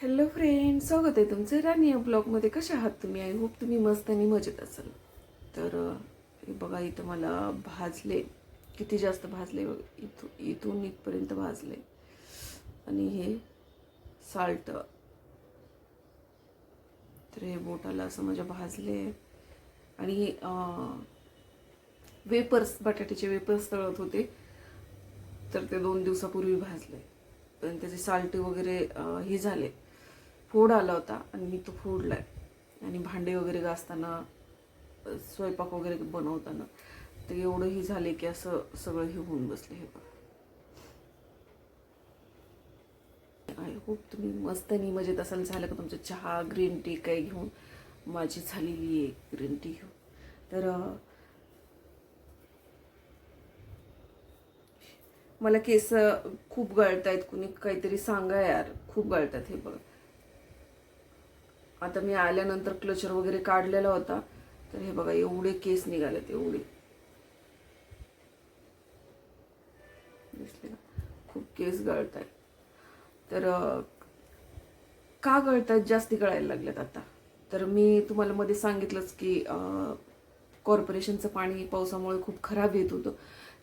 Hello friend स्वागत आहे तुमचं राणी या ब्लॉगमध्ये कसे आहात तुम्ही? आय होप तुम्ही मस्त आणि मजेत असाल. तर हे बघा इथं मला भाजले. किती जास्त भाजले? बघ. इथून इथून इथपर्यंत भाजले. आणि हे साल्ट तर हे बोटाला असं माझ्या भाजले. आणि वेपर्स बटाट्याचे वेपर्स तळत होते. तर ते दोन दिवसापूर्वी भाजले. पण त्याचे साल्ट वगैरे हे झाले. फोड आला होता आणि मी तो फोडला आहे आणि भांडे वगैरे घासताना स्वयंपाक वगैरे बनवताना तर एवढं हे झाले की असं सगळं हे होऊन बसले हे बघा. आय होप तुम्ही मस्त आणि मजेत असाल. झालं का तुमचं चहा ग्रीन टी काही घेऊन? माझी झालेली आहे ग्रीन टी घेऊन. तर मला केस खूप गळतायत. कुणी काहीतरी सांगा यार. खूप गळतात हे बघा. आता मी आल्यानंतर क्लचर वगैरे काढलेला होता. तर हे बघा एवढे केस निघालेत एवढे. दिसले खूप केस गळत आहेत तर का गळत आहेत जास्ती गळायला लागल्यात आता? तर मी तुम्हाला मध्ये सांगितलंच की कॉर्पोरेशनचं पाणी पावसामुळे खूप खराब येत होतं.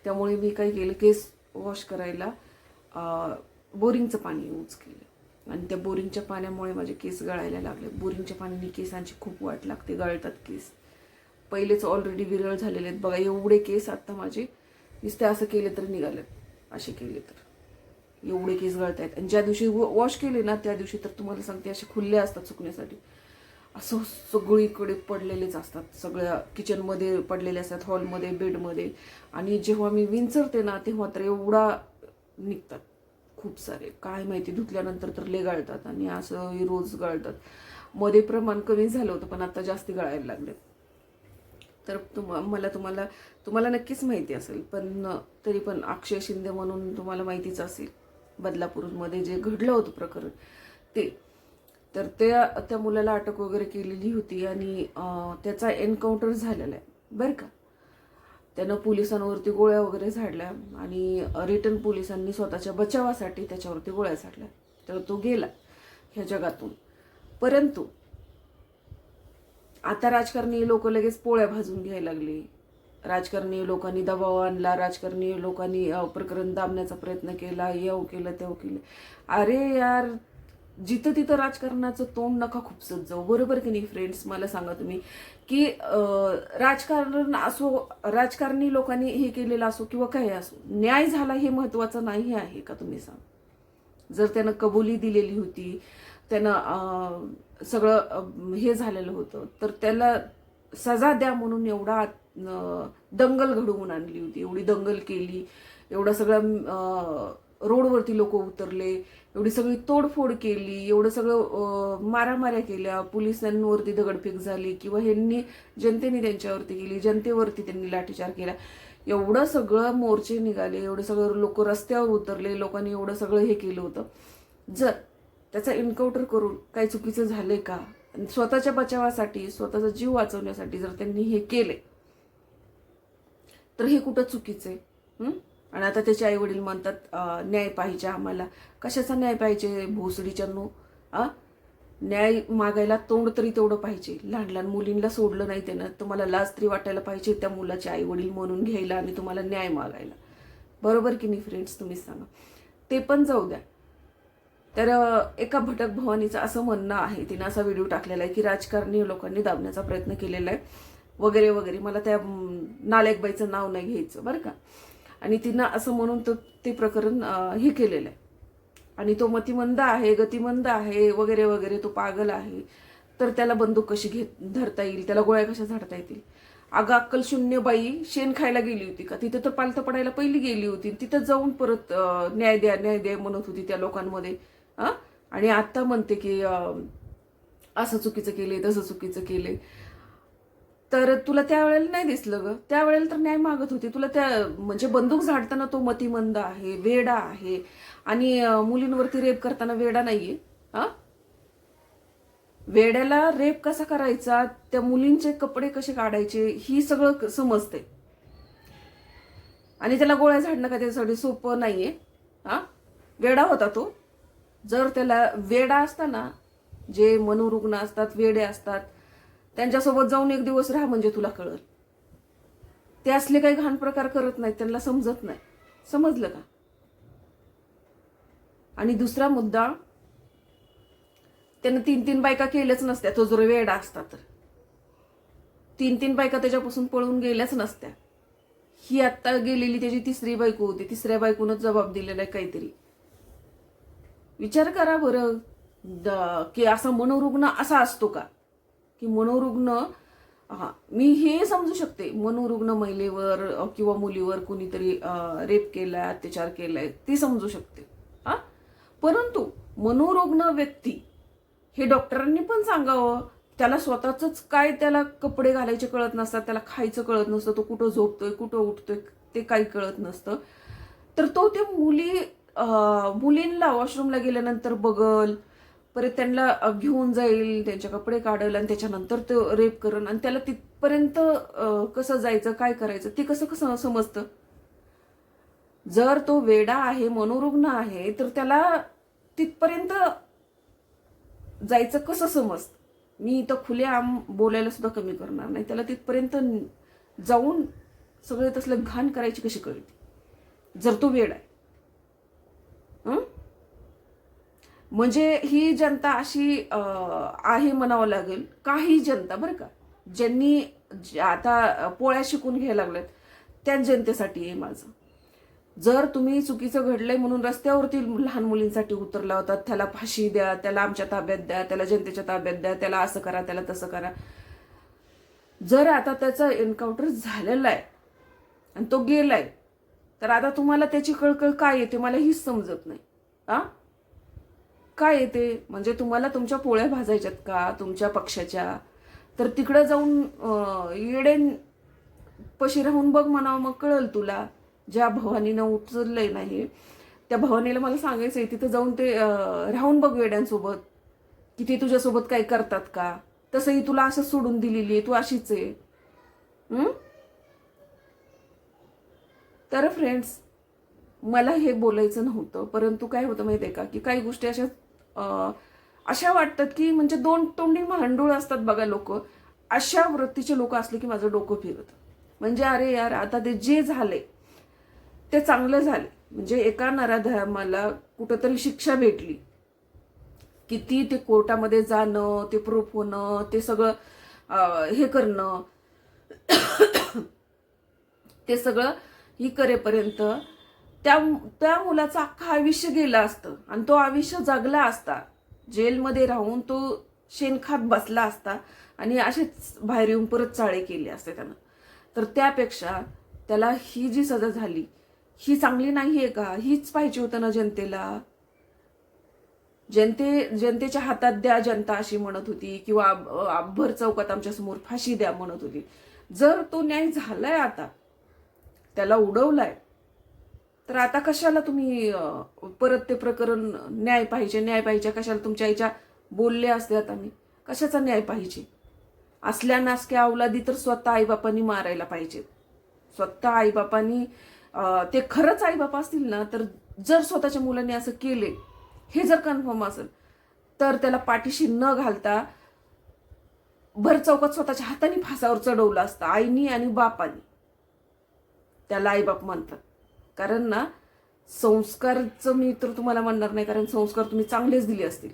त्यामुळे मी काय केलं? केस वॉश करायला बोरिंगचं पाणी यूज केलं. आणि त्या बोरिंगच्या पाण्यामुळे माझे केस गळायला लागले. बोरिंगच्या पाण्याने केसांची खूप वाट लागते गळतात केस. पहिलेच ऑलरेडी विरळ झालेले आहेत. बघा एवढे केस आत्ता माझे नुसते असं केले तर निघालेत. असे केले तर. एवढे केस गळत आहेत आणि ज्या दिवशी वॉश केले ना त्या दिवशी तर तुम्हाला सांगते असे खुल्ले असतात सुकण्यासाठी. असं सगळीकडे पडलेलेच असतात. सगळ्या किचनमध्ये पडलेले असतात हॉलमध्ये बेडमध्ये आणि जेव्हा मी विंचरते ना तेव्हा तर एवढा निघतात. खूप सारे. काय माहिती धुतल्यानंतर तर ले गळतात आणि असं रोज गळतात. मध्ये प्रमाण कमी झालं होतं पण आता जास्ती गळायला लागले. तर तुम मला तुम्हाला तुम्हाला नक्कीच माहिती असेल पण तरी पण अक्षय शिंदे म्हणून तुम्हाला माहितीच असेल बदलापूरमध्ये जे घडलं होतं प्रकरण ते. तर त्या त्या मुलाला अटक वगैरे केलेली होती आणि त्याचा एन्काउंटर झालेला आहे. बरं का? त्यानं पोलिसांवरती गोळ्या वगैरे झाडल्या आणि रिटर्न पोलिसांनी स्वतःच्या बचावासाठी त्याच्यावरती गोळ्या झाडल्या. तर तो गेला ह्या जगातून. परंतु आता राजकारणी लोक लगेच पोळ्या भाजून घ्यायला लागली. राजकारणी लोकांनी दबाव आणला राजकारणी लोकांनी प्रकरण दाबण्याचा प्रयत्न केला येऊ केलं तेव केलं. अरे यार जिथं तिथं राजकारणाचं तोंड नका खुपसत जाऊ. बरोबर की नाही फ्रेंड्स मला सांगा तुम्ही. की राजकारण असो राजकारणी लोकांनी हे केलेलं असो किंवा काही असो न्याय झाला हे महत्वाचं नाही आहे का तुम्ही सांग? जर त्यानं कबुली दिलेली होती त्यानं सगळं हे झालेलं होतं तर त्याला सजा द्या म्हणून एवढा दंगल घडवून आणली होती. एवढी दंगल केली. एवढा सगळा रोडवरती लोक उतरले एवढी सगळी तोडफोड केली एवढं सगळं मारामाऱ्या केल्या. पोलिसांवरती दगडफेक झाली किंवा ह्यांनी जनतेने त्यांच्यावरती केली जनतेवरती त्यांनी लाठीचार केला. एवढं सगळं मोर्चे निघाले एवढं सगळं लोक रस्त्यावर उतरले लोकांनी एवढं सगळं हे केलं होतं. जर त्याचा एन्काउंटर करून काही चुकीचं झाले का? आणि स्वतःच्या बचावासाठी स्वतःचा जीव वाचवण्यासाठी जर त्यांनी हे केले तर हे कुठं चुकीचं आहे? आणि आता त्याचे आई वडील म्हणतात न्याय पाहिजे आम्हाला. कशाचा न्याय पाहिजे? भोसडीच्यानो आ न्याय मागायला तोंड तरी तेवढं पाहिजे. लहान लहान मुलींना सोडलं नाही त्यानं. तुम्हाला लाज तरी वाटायला पाहिजे त्या मुलाचे आई वडील म्हणून घ्यायला आणि तुम्हाला न्याय मागायला. बरोबर की नाही फ्रेंड्स तुम्ही सांगा. ते पण जाऊ द्या. तर एका भटक भवानीचं असं म्हणणं आहे. तिनं असा व्हिडिओ टाकलेला आहे की राजकारणी लोकांनी दाबण्याचा प्रयत्न केलेला आहे. वगैरे वगैरे. मला त्या नालायकबाईचं नाव नाही घ्यायचं. बरं का? आणि तिनं असं म्हणून तो ते प्रकरण हे केलेलं आहे. आणि तो मतिमंद आहे गतिमंद आहे वगैरे वगैरे तो पागल आहे. तर त्याला बंदूक कशी घेत धरता येईल? त्याला गोळ्या कशा झाडता येतील? अगं अक्कल शून्य बाई शेण खायला गेली होती का? तिथं तर पालथं पडायला पहिली गेली होती. तिथं जाऊन परत न्याय द्या न्याय द्या म्हणत होती त्या लोकांमध्ये. हां आणि आत्ता म्हणते की असं चुकीचं केले तसं चुकीचं केले तर तुला त्यावेळेला नाही दिसलं ग? त्यावेळेला तर न्याय मागत होती. तुला त्या म्हणजे बंदूक झाडताना तो मतिमंद आहे वेडा आहे आणि मुलींवरती रेप करताना वेडा नाहीये हा? वेड्याला रेप कसा करायचा? त्या मुलींचे कपडे कसे काढायचे? ही सगळं समजते आणि त्याला गोळ्या झाडणं का त्याच्यासाठी सोपं नाहीये हा? वेडा होता तो. जर त्याला वेडा असताना जे मनोरुग्ण असतात वेडे असतात त्यांच्यासोबत जाऊन एक दिवस राहा म्हणजे तुला कळल. ते असले काही घाण प्रकार करत नाहीत त्यांना समजत नाही. समजलं का? आणि दुसरा मुद्दा त्यानं तीन तीन बायका केल्याच नसत्या. तो जर वेडा असता तर. तीन तीन बायका त्याच्यापासून पळून गेल्याच नसत्या. ही आत्ता गेलेली त्याची तिसरी बायको होती. तिसऱ्या बायकोनच जबाब दिलेला आहे काहीतरी. विचार करा बरं. की असा मनोरुग्ण असा असतो का? की मनोरुग्ण हा मी हे समजू शकते. मनोरुग्ण महिलेवर किंवा मुलीवर कुणीतरी रेप केलाय अत्याचार केलाय ते समजू शकते. हा? परंतु मनोरुग्ण व्यक्ती हे डॉक्टरांनी पण सांगावं. त्याला स्वतःच काय त्याला कपडे घालायचे कळत नसतात त्याला खायचं कळत नसतं तो कुठं झोपतोय कुठं उठतोय ते काही कळत नसतं. तर तो त्या मुली मुलींना वॉशरूमला गेल्यानंतर बघल परत त्यांना घेऊन जाईल त्यांचे कपडे काढल आणि त्याच्यानंतर तो रेप करेल आणि त्याला तिथपर्यंत कसं जायचं काय करायचं ते कसं कसं समजतं? जर तो वेडा आहे मनोरुग्ण आहे तर त्याला तिथपर्यंत जायचं कसं समजतं? मी इथं खुलेआम बोलायला सुद्धा कमी करणार नाही. त्याला तिथपर्यंत जाऊन सगळे तसलं घाण करायची कशी कळते? जर तो वेड आहे. हं? म्हणजे ही जनता अशी आहे म्हणावं लागेल. काही जनता बरं का ज्यांनी आता पोळ्या शिकून घ्यायला लागल्यात त्या जनतेसाठी आहे माझं. जर तुम्ही चुकीचं घडलंय म्हणून रस्त्यावरती लहान मुलींसाठी उतरला होता त्याला फाशी द्या त्याला आमच्या ताब्यात द्या त्याला जनतेच्या ताब्यात द्या त्याला असं करा त्याला तसं करा. जर आता त्याचा एन्काउंटर झालेला आहे आणि तो गेलाय तर आता तुम्हाला त्याची कळकळ काय येते मला हीच समजत नाही. आ? काय येते. म्हणजे तुम्हाला तुमच्या पोळ्या भाजायच्यात का? तुमच्या पक्षाच्या? तर तिकडं जाऊन येडेन पशी राहून बघ म्हणावं मग कळल तुला. ज्या भवानीनं उचललंय नाही त्या भवानीला मला सांगायचंय तिथं जाऊन ते राहून बघ वेड्यांसोबत की ते तुझ्यासोबत काय करतात का? तसंही तुला असं सोडून दिलेली आहे तू अशीच आहे. तर फ्रेंड्स मला हे बोलायचं नव्हतं परंतु काय होतं माहिती आहे का? की काही गोष्टी अशा अशा वाटतात की म्हणजे दोन तोंडी भांडूळ असतात बघा लोक. अशा वृत्तीचे लोक असले की माझं डोकं फिरत. म्हणजे अरे यार आता ते जे झाले ते चांगलं झाले. म्हणजे एका नराधमाला कुठंतरी शिक्षा भेटली. किती ते कोर्टामध्ये जाणं ते प्रूफ होणं ते सगळं हे करणं. ते सगळं ही करेपर्यंत त्या त्या मुलाचं अख्खं आयुष्य गेलं असतं. आणि तो आयुष्य जगला असता. जेलमध्ये राहून तो शेणखात बसला असता. आणि असेच बाहेर येऊन परत चाळे केले असते त्यानं. तर त्यापेक्षा त्याला ही जी सजा झाली ही चांगली नाही आहे का? हीच पाहिजे होतं ना जनतेला? जनते जनतेच्या हातात द्या जनता अशी म्हणत होती. किंवा अ, भर चौकात आमच्यासमोर फाशी द्या म्हणत होती. जर तो न्याय झालाय आता त्याला उडवलाय तर आता कशाला तुम्ही परत ते प्रकरण न्याय पाहिजे न्याय पाहिजे? कशाला तुमच्या आईच्या बोलले असते आता मी कशाचा न्याय पाहिजे? असल्या नासक्या अवलादी तर स्वतः आईबापांनी मारायला पाहिजेत. स्वतः आईबापांनी ते खरंच आईबाप असतील ना तर जर स्वतःच्या मुलांनी असं केले हे जर कन्फर्म असेल तर त्याला पाठीशी न घालता भर चौकात स्वतःच्या हाताने फासावर चढवलं असतं आईनी आणि बापानी. त्याला आईबाप म्हणतात. कारण ना संस्कारचं मी तर तुम्हाला म्हणणार नाही कारण संस्कार तुम्ही चांगलेच दिले असतील.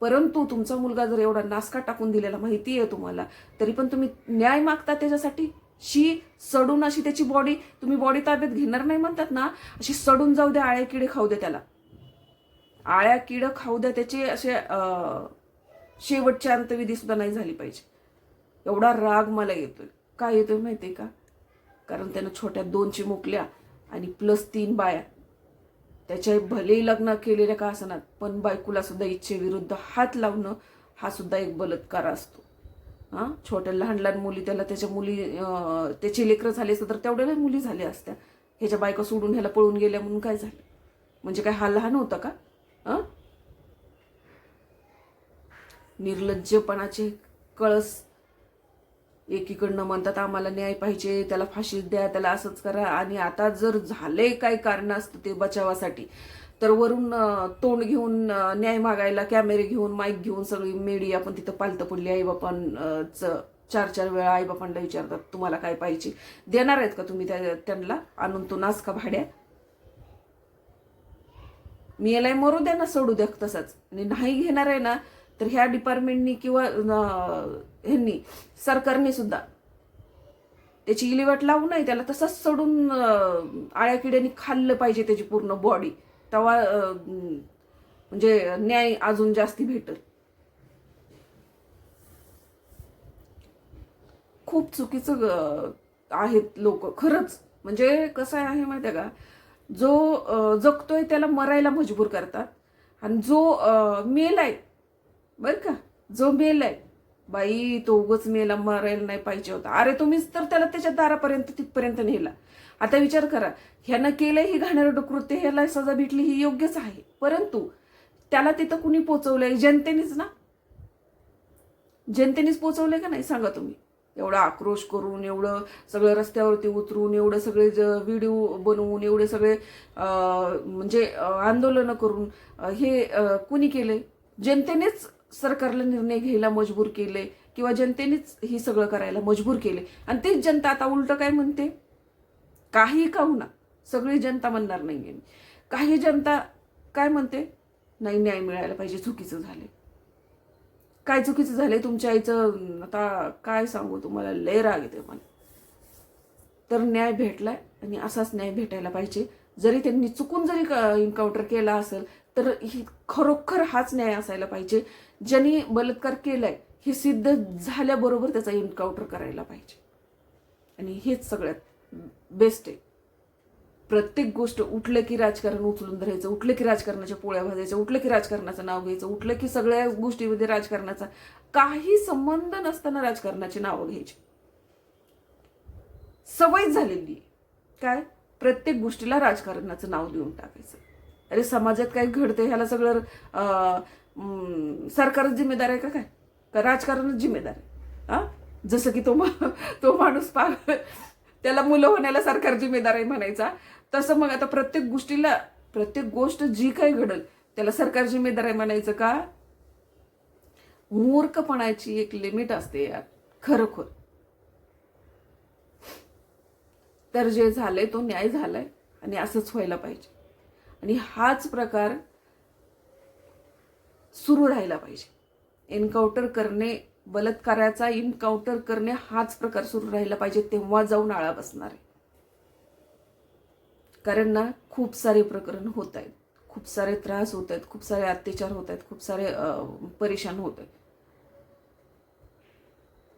परंतु तुमचा मुलगा जर एवढा नासका टाकून दिलेला माहिती आहे तुम्हाला तरी पण तुम्ही न्याय मागता त्याच्यासाठी? शी सडून अशी त्याची बॉडी तुम्ही बॉडी ताब्यात घेणार नाही म्हणतात ना अशी सडून जाऊ द्या आळ्या किडे खाऊ द्या त्याला. आळ्या किडं खाऊ द्या त्याचे असे शेवटच्या शेवटची अंतविधी सुद्धा नाही झाली पाहिजे. एवढा राग मला येतोय. काय येतोय माहिती आहे का? कारण त्यानं छोट्या दोन चिमुकल्या आणि प्लस तीन बाया. त्याच्या भलेही लग्न केलेल्या का असणार पण बायकोला सुद्धा इच्छेविरुद्ध हात लावणं हा सुद्धा एक बलात्कार असतो. हां? छोट्या लहान लहान मुली त्याला त्याच्या मुली त्याचे त्याची लेकरं झाली असतं तर तेवढ्या मुली झाल्या असत्या. ह्याच्या बायका सोडून ह्याला पळून गेल्या म्हणून काय झालं? म्हणजे काय हा लहान होता का? हां? निर्लज्जपणाचे कळस एकीकडनं म्हणतात आम्हाला न्याय पाहिजे त्याला फाशी द्या त्याला असंच करा. आणि आता जर झाले काय कारण असतं ते बचावासाठी तर वरून तोंड घेऊन न्याय मागायला कॅमेरे घेऊन माईक घेऊन सगळी मीडिया पण तिथं पालतं पडली आई बापांच चार चार वेळा आई बापांना विचारतात तुम्हाला काय पाहिजे? देणार आहेत का तुम्ही त्या त्यांना? आणून तो नाच का भाड्या. मी याला मरू द्या ना सोडू द्या तसाच. आणि नाही घेणार आहे ना तर ह्या डिपार्टमेंटनी किंवा ह्यांनी सरकारने सुद्धा त्याची इलिवाट लावू नाही त्याला तसंच सोडून आळ्या किड्यानी खाल्लं पाहिजे त्याची पूर्ण बॉडी तेव्हा म्हणजे न्याय अजून जास्ती भेटल. खूप चुकीचं आहेत लोक खरंच. म्हणजे कसं आहे माहिती आहे का? जो जगतोय त्याला मरायला मजबूर करतात. आणि जो मेल मेलाय बरं का? जो मेलाय बाई तो उगच मेला मरायला नाही पाहिजे होता. अरे तुम्हीच तर त्याला त्याच्या दारापर्यंत तिथपर्यंत नेला. आता विचार करा ह्यानं केलं ही घाणेरडं कृत्य ह्याला सजा भेटली ही योग्यच आहे. परंतु त्याला तिथं कुणी पोचवलंय? जनतेनेच ना? जनतेनेच पोचवलंय का नाही? सांगा तुम्ही. एवढा आक्रोश करून एवढं सगळं रस्त्यावरती उतरून एवढं सगळे ज व्हिडिओ बनवून एवढे सगळे म्हणजे आंदोलनं करून हे कुणी केले जनतेनेच सरकारला निर्णय घ्यायला मजबूर केले किंवा जनतेनेच हे सगळं करायला मजबूर केले. आणि तीच जनता आता उलट काय म्हणते? काही का होणार सगळी जनता म्हणणार नाही मी. काही जनता काय म्हणते? नाही न्याय मिळायला पाहिजे चुकीचं झाले काय चुकीचं झालंय तुमच्या आईचं? आता काय सांगू तुम्हाला? लय राग येते मला. तर न्याय भेटलाय आणि असाच न्याय भेटायला पाहिजे. जरी त्यांनी चुकून जरी एन्काउंटर केला असेल तर ही खरोखर हाच न्याय असायला पाहिजे. ज्यांनी बलात्कार केलाय हे सिद्ध झाल्याबरोबर त्याचा एन्काउंटर करायला पाहिजे. आणि हेच सगळ्यात बेस्ट आहे. प्रत्येक गोष्ट उठलं की राजकारण उचलून धरायचं उठलं की राजकारणाच्या पोळ्या भाजायच्या उठलं की राजकारणाचं नाव घ्यायचं उठलं की सगळ्या गोष्टीमध्ये राजकारणाचा काही संबंध नसताना राजकारणाची नावं घ्यायची. सवय झालेली काय? प्रत्येक गोष्टीला राजकारणाचं नाव देऊन टाकायचं. अरे समाजात काय घडतं ह्याला सगळं अं, सरकारच जिम्मेदार आहे का काय? का राजकारणच जिम्मेदार आहे? हा? जसं की तो मा- तो माणूस पा त्याला मुलं होण्याला सरकार जिम्मेदार आहे म्हणायचा. तसं मग आता प्रत्येक गोष्टीला प्रत्येक गोष्ट जी काही घडल त्याला सरकार जिम्मेदार आहे म्हणायचं का? मूर्खपणाची एक लिमिट असते यार खरोखर. तर जे झालंय तो न्याय झालाय आणि असंच व्हायला पाहिजे. आणि हाच प्रकार सुरू राहायला पाहिजे. एन्काउंटर करणे बलात्काराचा इन्काउंटर करणे हाच प्रकार सुरू राहिला पाहिजे तेव्हा जाऊन आळा बसणार आहे. कारण ना खूप सारे प्रकरण होत आहेत. खूप सारे त्रास होत आहेत खूप सारे अत्याचार होत आहेत खूप सारे परेशान होत आहेत.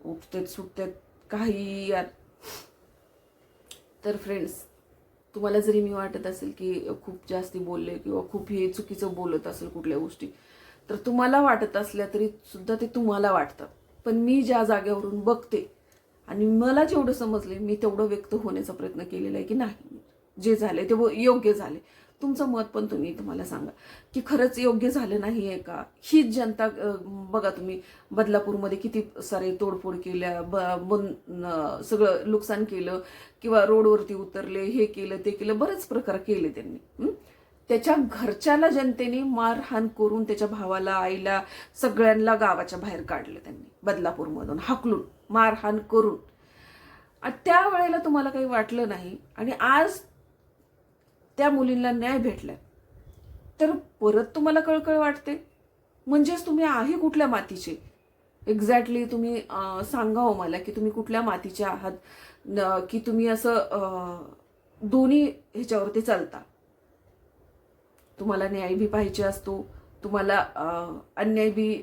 उठतेत सुटतेत काही यार तर फ्रेंड्स तुम्हाला जरी मी वाटत असेल की खूप जास्ती बोलले किंवा खूप हे चुकीचं बोलत असेल कुठल्या गोष्टी तर तुम्हाला वाटत असल्या तरी सुद्धा ते तुम्हाला वाटतं. पण मी ज्या जागेवरून बघते आणि मला जेवढं समजले मी तेवढं व्यक्त होण्याचा प्रयत्न केलेला आहे की नाही. जे झाले ते व- योग्य झाले तुमचं मत पण तुम्ही तुम्हाला सांगा. की खरंच योग्य झालं नाही आहे का? हीच जनता बघा तुम्ही बदलापूरमध्ये किती सारे तोडफोड केल्या ब बन सगळं नुकसान केलं किंवा रोडवरती उतरले हे केलं ते केलं बरेच प्रकार केले त्यांनी. हं? त्याच्या घरच्याला जनतेने मारहाण करून त्याच्या भावाला आईला सगळ्यांना गावाच्या बाहेर काढलं त्यांनी बदलापूरमधून हाकलून मारहाण करून. त्यावेळेला तुम्हाला काही वाटलं नाही आणि आज त्या मुलींना न्याय भेटला तर परत तुम्हाला कळकळ वाटते? म्हणजेच तुम्ही आहे कुठल्या मातीचे? एक्झॅक्टली तुम्ही अं, सांगा हो मला की तुम्ही कुठल्या मातीचे आहात? की तुम्ही असं दोन्ही ह्याच्यावरती चालता? तुम्हाला न्याय बी पाहिजे असतो. तुम्हाला अन्याय बी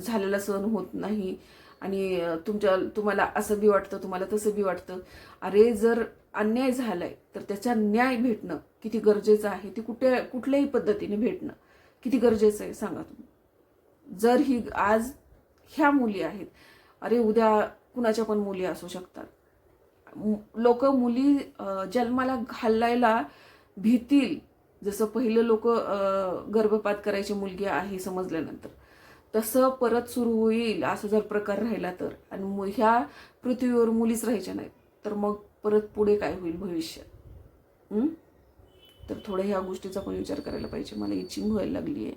झालेला सहन होत नाही. आणि तुमच्या तुम्हाला असं बी वाटतं तुम्हाला तसं बी वाटतं. अरे जर अन्याय झालाय तर त्याचा न्याय भेटणं किती गरजेचं आहे ती कुठे कुठल्याही पद्धतीने भेटणं किती गरजेचं आहे सांगा तुम्ही. जर ही आज ह्या मुली आहेत अरे उद्या कुणाच्या पण मुली असू शकतात. लोक मुली जन्माला घालायला भीतील जसं पहिलं लोक गर्भपात करायची मुलगी आहे समजल्यानंतर. तसं परत सुरू होईल असं जर प्रकार राहिला तर. आणि मु- ह्या पृथ्वीवर मुलीच राहायच्या नाहीत. तर मग परत पुढे काय होईल भविष्यात तर थोडं ह्या गोष्टीचा पण विचार करायला पाहिजे. मला इचिंग व्हायला लागली आहे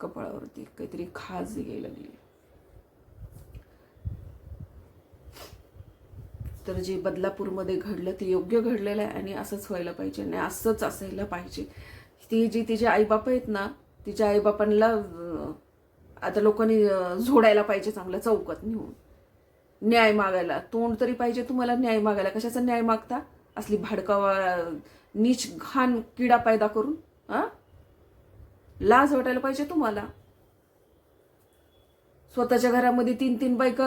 कपाळावरती काहीतरी खाज यायला लागली आहे तर जे बदलापूरमध्ये घडलं ते योग्य घडलेलं आहे आणि असंच व्हायला पाहिजे आणि असंच असायला पाहिजे. ती जी तिचे आईबाप आहेत ना तिच्या आईबापांना आता लोकांनी झोडायला पाहिजे चांगलं चौकात नेऊन. न्याय मागायला. तोंड तरी पाहिजे तुम्हाला न्याय मागायला. कशाचा न्याय मागता? असली भाडकावा नीच घाण किडा पैदा करून हा लाज वाटायला पाहिजे तुम्हाला. स्वतःच्या घरामध्ये तीन तीन बायका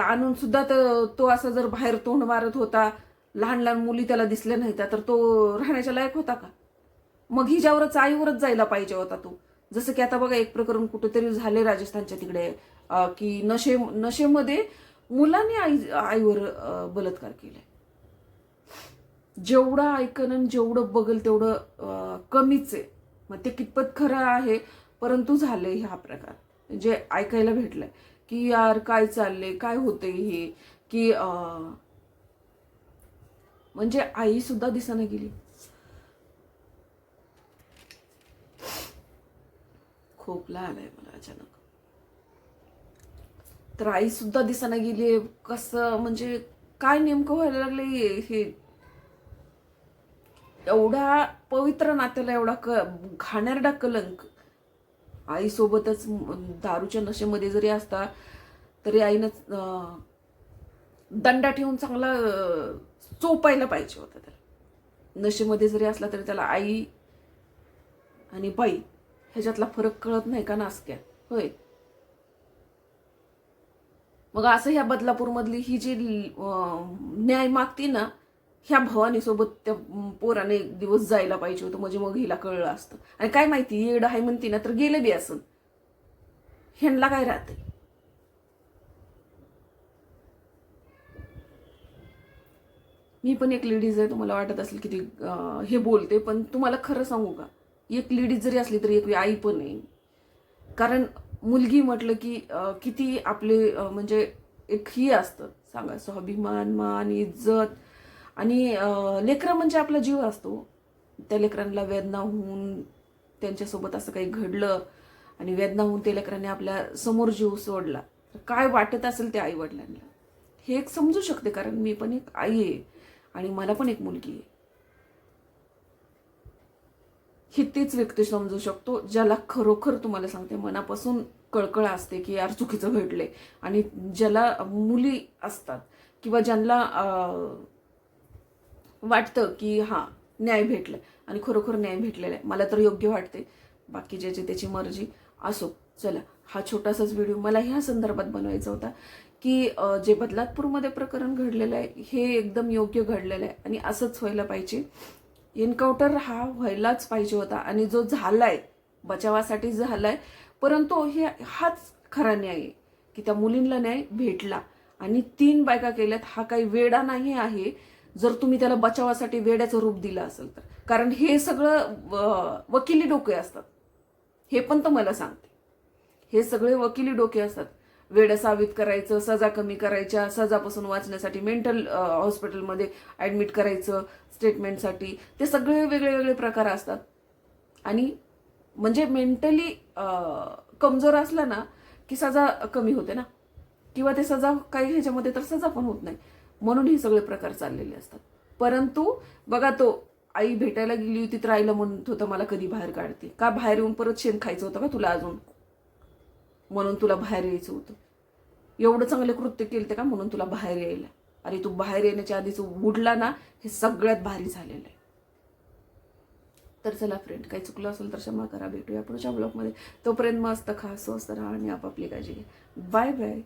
आणून सुद्धा तर तो असा जर बाहेर तोंड मारत होता लहान लहान मुली त्याला दिसल्या नाही तर तो राहण्याच्या लायक होता का? मग हिच्यावरच आईवरच जायला पाहिजे होता तो. जसं की आता बघा एक प्रकरण कुठेतरी झाले राजस्थानच्या तिकडे की नशे नशेमध्ये मुलांनी आई आईवर बलात्कार केलाय. जेवढं ऐकन आणि जेवढं बघल तेवढं कमीच आहे. मग ते कितपत खरं आहे परंतु झाले हा प्रकार. जे ऐकायला भेटलंय की यार काय चाललंय काय होते हे की म्हणजे आई सुद्धा दिसाना गेली. खोकला आलाय मला अचानक. तर आई सुद्धा दिसाना गेली कसं म्हणजे काय नेमकं व्हायला लागले हे? एवढा पवित्र नात्याला एवढा क घाणेरडा कलंक. आईसोबतच दारूच्या नशेमध्ये जरी असता तरी आईनं दंडा ठेवून चांगला चोपायला पाहिजे होता त्याला. नशेमध्ये जरी असला तरी त्याला आई आणि बाई ह्याच्यातला फरक कळत नाही का नासक्या? होय. मग असं ह्या बदलापूरमधली ही जी न्याय मागती ना ह्या भवानीसोबत त्या पोराने एक दिवस जायला पाहिजे होतं म्हणजे मग हिला कळलं असतं. आणि काय माहिती येड आहे म्हणती ना तर गेलं बी असं. ह्यांना काय राहते? मी पण एक लेडीज आहे तुम्हाला वाटत असेल की ती हे बोलते पण तुम्हाला खरं सांगू का? एक लेडीज जरी असली तरी एक आई पण आहे. कारण मुलगी म्हटलं की किती आपले म्हणजे एक ही असतं. सांगा स्वाभिमान मान इज्जत आणि लेकरं म्हणजे आपला जीव असतो. त्या लेकरांना वेदना होऊन त्यांच्यासोबत असं काही घडलं आणि वेदना होऊन त्या लेकरांनी आपल्यासमोर जीव सोडला तर काय वाटत असेल त्या आई वडिलांना हे एक समजू शकते कारण मी पण एक आई आहे आणि मला पण एक मुलगी आहे. ही तीच व्यक्ती समजू शकतो ज्याला खरोखर तुम्हाला सांगते मनापासून कळकळ असते की यार चुकीचं घडले आणि ज्याला मुली असतात किंवा ज्यांना वाटतं की हां न्याय भेटलं. आणि खरोखर न्याय भेटलेला आहे. मला तर योग्य वाटते. बाकी ज्याची त्याची मर्जी असो. चला हा छोटासाच व्हिडिओ मला ह्या संदर्भात बनवायचा होता की जे बदलापूरमध्ये प्रकरण घडलेलं आहे हे एकदम योग्य घडलेलं आहे. आणि असंच व्हायला पाहिजे. एन्काउंटर हा व्हायलाच पाहिजे होता. आणि जो झालाय बचावासाठी झालाय परंतु हे हाच खरा न्याय आहे की त्या मुलींना न्याय भेटला. आणि तीन बायका केल्यात हा काही वेडा नाही आहे. जर तुम्ही त्याला बचावासाठी वेड्याचं रूप दिलं असेल तर. कारण हे सगळं वकिली डोके असतात. हे पण तर मला सांगते. हे सगळे वकिली डोके असतात. वेड सावित करायचं सजा कमी करायच्या सजापासून वाचण्यासाठी मेंटल हॉस्पिटलमध्ये ॲडमिट करायचं स्टेटमेंटसाठी. ते सगळे वेगळे वेगळे प्रकार असतात. आणि म्हणजे मेंटली कमजोर असला ना की सजा कमी होते ना. किंवा ते सजा काही ह्याच्यामध्ये तर सजा पण होत नाही. म्हणून हे सगळे प्रकार चाललेले असतात. परंतु बघा तो आई भेटायला गेली होती तर आईला म्हणत होतं मला कधी बाहेर काढते? का बाहेर येऊन परत शेण खायचं होतं का तुला अजून? म्हणून तुला बाहेर यायचं होतं. एवढं चांगलं कृत्य केलं का म्हणून तुला बाहेर यायला? अरे तू बाहेर येण्याच्या आधीच उडला ना हे सगळ्यात भारी झालेलं आहे. तर चला फ्रेंड काही चुकलं असेल तर क्षमा करा. भेटूया पुढच्या ब्लॉगमध्ये तोपर्यंत मस्त खा स्वस्त राहा आणि आपापली काळजी घ्या. Bye bye